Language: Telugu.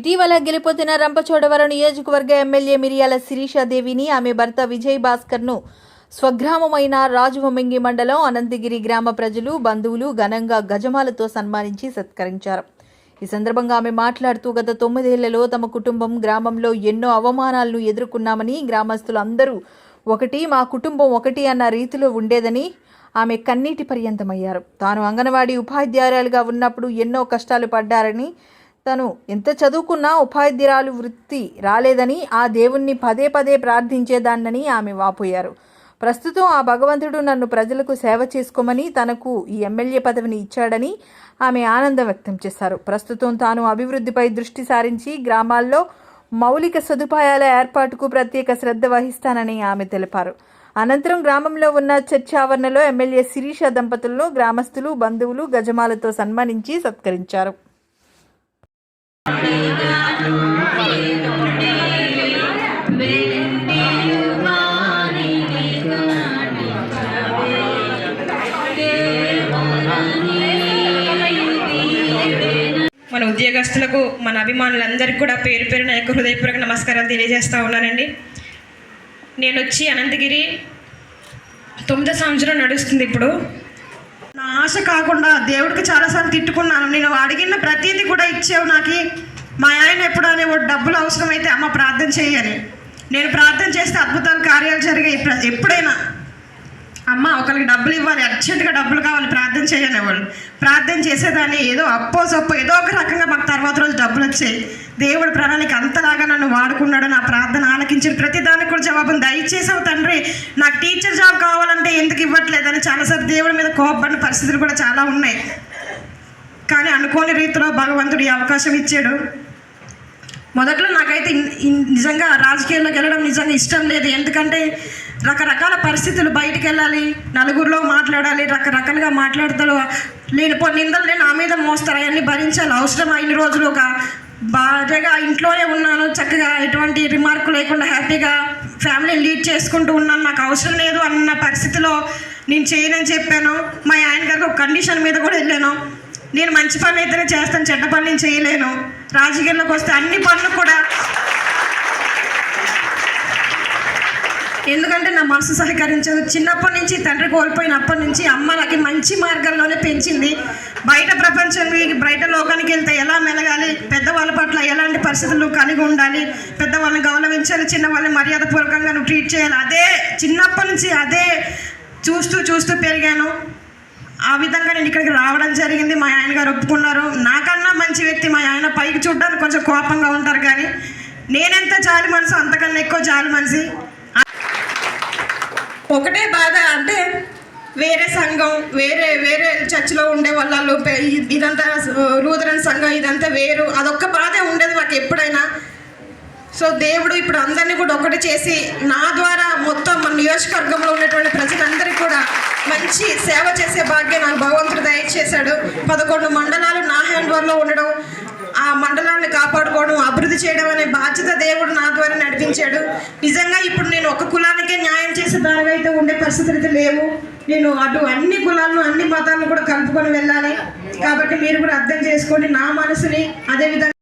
ఇటీవల గెలుపొందిన రంపచోడవరం నియోజకవర్గ ఎమ్మెల్యే మిరియాల శిరీషాదేవిని ఆమె భర్త విజయ్ భాస్కర్ను స్వగ్రామమైన రాజవొమ్మింగి మండలం అనంతగిరి గ్రామ ప్రజలు బంధువులు ఘనంగా గజమాలతో సన్మానించి సత్కరించారు. ఈ సందర్భంగా ఆమె మాట్లాడుతూ గత తొమ్మిదేళ్ళలో తమ కుటుంబం గ్రామంలో ఎన్నో అవమానాలను ఎదుర్కొన్నామని గ్రామస్తులు అందరూ ఒకటి మా కుటుంబం ఒకటి అన్న రీతిలో ఉండేదని ఆమె కన్నీటి పర్యంతమయ్యారు. తాను అంగన్వాడీ ఉపాధ్యాయురాలుగా ఉన్నప్పుడు ఎన్నో కష్టాలు పడ్డారని తను ఎంత చదువుకున్నా ఉపాధ్యురాలు వృత్తి రాలేదని ఆ దేవుణ్ణి పదే పదే ప్రార్థించేదాన్నని ఆమె వాపోయారు. ప్రస్తుతం ఆ భగవంతుడు నన్ను ప్రజలకు సేవ చేసుకోమని తనకు ఈ ఎమ్మెల్యే పదవిని ఇచ్చాడని ఆమె ఆనందం వ్యక్తం చేశారు. ప్రస్తుతం తాను అభివృద్ధిపై దృష్టి సారించి గ్రామాల్లో మౌలిక సదుపాయాల ఏర్పాటుకు ప్రత్యేక శ్రద్ధ వహిస్తానని ఆమె తెలిపారు. అనంతరం గ్రామంలో ఉన్న చర్చి ఆవరణలో ఎమ్మెల్యే శిరీష దంపతులను గ్రామస్తులు బంధువులు గజమాలతో సన్మానించి సత్కరించారు. మన ఉద్యోగస్తులకు మన అభిమానులందరికీ కూడా పేరు పేరు నా యొక్క హృదయపూర్వక నమస్కారాలు తెలియజేస్తూ ఉన్నానండి. నేను వచ్చి అనంతగిరి తొమ్మిదో సంవత్సరం నడుస్తుంది ఇప్పుడు. నా ఆశ కాకుండా దేవుడికి చాలాసార్లు తిట్టుకున్నాను. నేను అడిగిన ప్రతిదీ కూడా ఇచ్చావు నాకు. మా ఆయన ఎప్పుడైనా డబ్బులు అవసరమైతే అమ్మ ప్రార్థన చేయని నేను ప్రార్థన చేస్తే అద్భుతాలు కార్యాలు జరిగాయి. ఎప్పుడైనా అమ్మ ఒకరికి డబ్బులు ఇవ్వాలి అర్జెంటుగా డబ్బులు కావాలి ప్రార్థన చేయనేవాళ్ళు ప్రార్థన చేసేదాన్ని ఏదో అప్పో సొప్పో ఏదో ఒక రకంగా మాకు తర్వాత రోజు డబ్బులు వచ్చాయి. దేవుడు ప్రణాళిక అంతలాగా నన్ను వాడుకున్నాడు నా ప్రార్థన ఆలకించిన ప్రతి దానికి కూడా జవాబును దయచేసావు తండ్రి. నాకు టీచర్ జాబ్ కావాలంటే ఎందుకు ఇవ్వట్లేదని చాలాసార్లు దేవుడి మీద కోపడిన పరిస్థితులు కూడా చాలా ఉన్నాయి. కానీ అనుకోని రీతిలో భగవంతుడు ఈ అవకాశం ఇచ్చాడు. మొదట్లో నాకైతే నిజంగా రాజకీయాల్లోకి వెళ్ళడం నిజంగా ఇష్టం లేదు. ఎందుకంటే రకరకాల పరిస్థితులు బయటికి వెళ్ళాలి నలుగురిలో మాట్లాడాలి రకరకాలుగా మాట్లాడతారు. లేని పో నిందలు నేను నా మీద మోస్తారు. అవన్నీ భరించాలి. అవసరం అయిన రోజులు ఒక భార్యగా ఇంట్లోనే ఉన్నాను. చక్కగా ఎటువంటి రిమార్క్ లేకుండా హ్యాపీగా ఫ్యామిలీ లీడ్ చేసుకుంటూ ఉన్నాను. నాకు అవసరం లేదు అన్న పరిస్థితిలో నేను చేయనని చెప్పాను. మా ఆయన గారికి ఒక కండిషన్ మీద కూడా వెళ్ళాను. నేను మంచి పనులు అయితేనే చేస్తాను చెడ్డ పని నేను చేయలేను. రాజకీయాల్లోకి వస్తే అన్ని పనులు కూడా. ఎందుకంటే నా మనసు సహకరించదు. చిన్నప్పటి నుంచి తండ్రి కోల్పోయినప్పటి నుంచి అమ్మ నాకు మంచి మార్గంలోనే పెంచింది. బయట ప్రపంచానికి బయట లోకానికి వెళ్తే ఎలా మెలగాలి? పెద్దవాళ్ళ పట్ల ఎలాంటి పరిస్థితులు కలిగి ఉండాలి? పెద్దవాళ్ళని గౌరవించాలి చిన్నవాళ్ళని మర్యాదపూర్వకంగా నువ్వు ట్రీట్ చేయాలి. అదే చిన్నప్పటి నుంచి అదే చూస్తూ చూస్తూ పెరిగాను. ఆ విధంగా నేను ఇక్కడికి రావడం జరిగింది. మా ఆయన గారు ఒప్పుకున్నారు. నాకన్నా మంచి వ్యక్తి మా ఆయన. పైకి చూడడానికి కొంచెం కోపంగా ఉంటారు కానీ నేనెంత జాలి మనసు అంతకన్నా ఎక్కువ జాలి మనిషి ఒకటే బాధ అంటే వేరే సంఘం వేరే వేరే చర్చిలో ఉండే వాళ్ళు ఇదంతా రూదరన్ సంఘం ఇదంతా వేరు. అదొక్క బాధే ఉండేది మాకు ఎప్పుడైనా. సో దేవుడు ఇప్పుడు అందరినీ కూడా ఒకటి చేసి నా ద్వారా మొత్తం మన నియోజకవర్గంలో ఉన్నటువంటి ప్రజలందరికీ కూడా మంచి సేవ చేసే భాగ్యం నాకు భగవంతుడు దయచేశాడు. పదకొండు మండలాలు నా హ్యాండ్ ఓవర్లో ఉండడం ఆ మండలాన్ని కాపాడుకోవడం అభివృద్ధి చేయడం అనే బాధ్యత దేవుడు నా ద్వారా నడిపించాడు. నిజంగా ఇప్పుడు నేను ఒక కులానికే న్యాయం చేసే దానిగా అయితే ఉండే పరిస్థితులు అయితే లేవు. నేను అటు అన్ని కులాలను అన్ని మతాలను కూడా కలుపుకొని వెళ్ళాలి. కాబట్టి మీరు కూడా అర్థం చేసుకోండి నా మనసుని. అదేవిధంగా